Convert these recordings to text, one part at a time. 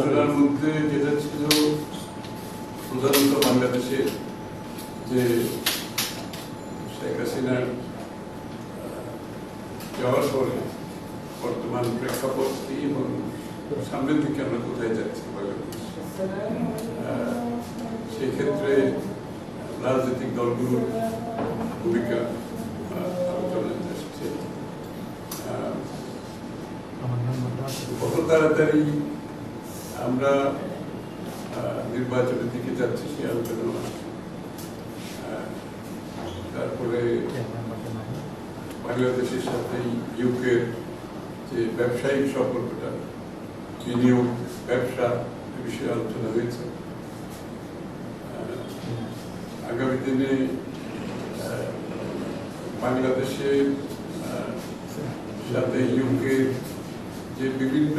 আলোচনার মধ্যে যেটা ছিল প্রধানত বাংলাদেশের যে শেখ হাসিনার যাওয়ার পরে বর্তমান প্রেক্ষাপট এবং সামনের দিকে আমরা কোথায় যাচ্ছি বাংলাদেশ সেক্ষেত্রে রাজনৈতিক দলগুলোর ভূমিকা কত তাড়াতাড়ি আমরা নির্বাচনের দিকে যাচ্ছি সেই আলোচনা তারপরে বাংলাদেশের সাথে ইউকের যে ব্যবসায়িক সম্পর্কটা, বিনিয়োগ, ব্যবসা বিষয়ে আলোচনা হয়েছে। আগামী দিনে বাংলাদেশের সাথে ইউকের যে বিভিন্ন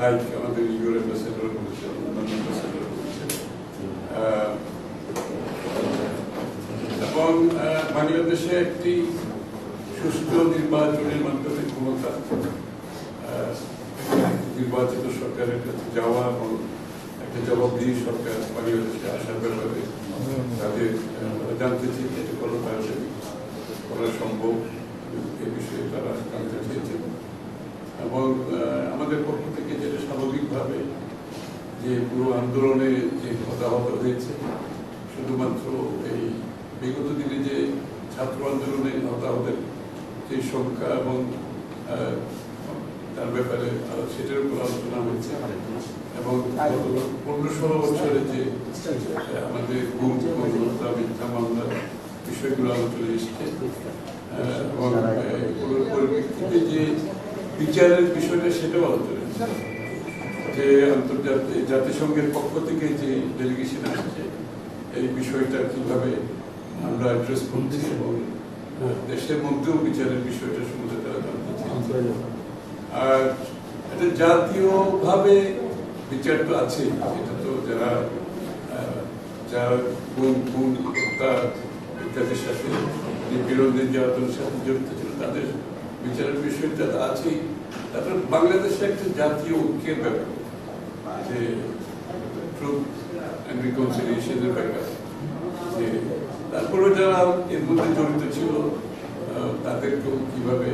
লাইক আমাদের ইউর অ্যাম্বাসেডর করেছে অন্যান্য অ্যাম্বাসেডর আহ, এবং বাংলাদেশে একটি সুষ্ঠু নির্বাচনের মাধ্যমে ক্ষমতা আহ, নির্বাচিত সরকারের কাছে যাওয়া এবং একটা জবাবদিহি সরকার বাংলাদেশে আসার ব্যাপারে তাদের জানতে এটা কোনো করা সম্ভব এ বিষয়ে তারা জানতে চেয়েছেন এবং আহ, আমাদের পক্ষ থেকে যেটা স্বাভাবিকভাবে যে পুরো আন্দোলনে যে হতাহত হয়েছে, শুধুমাত্র এই বিগত দিনে যে ছাত্র আন্দোলনে হতাহতের যে সংখ্যা এবং তার ব্যাপারে সেটার উপর আলোচনা হয়েছে এবং পনেরো ষোলো বছরে যে আমাদের গুম হত্যা মিথ্যা মামলার বিষয়গুলো আলোচনা এসছে এবং পরিপ্রেক্ষিতে যে বিচারের বিষয়টা, সেটাও আলোচনা যে আন্তর্জাতিক জাতিসংঘের পক্ষ থেকে যে ডেলিগেশন আসছে, এই বিষয়টা কীভাবে আমরা অ্যাড্রেস করছি এবং দেশের মধ্যেও বিচারের বিষয়টা সম্বন্ধে তারা জানতে আর এটা জাতীয়ভাবে বিচার তো আছে, এটা তো যারা যারা কোন কোন হত্যা ইত্যাদির সাথে নিপীড়ন নির্যাতনের সাথে জড়িত ছিল, তাদের বিচারের বিষয়টা তো আছেই। তারপর বাংলাদেশে একটা জাতীয় ঐক্যের ব্যাপার। যে ট্রুথ অ্যান্ড রিকনসিলিয়েশনের ব্যাপার। যে তারপরে যারা এর মধ্যে জড়িত ছিল তাদেরকেও কীভাবে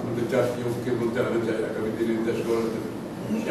আমাদের জাতীয় ঐক্যের মধ্যে আনা যায়, আগামী দিনে নির্দেশ করার জন্য? সে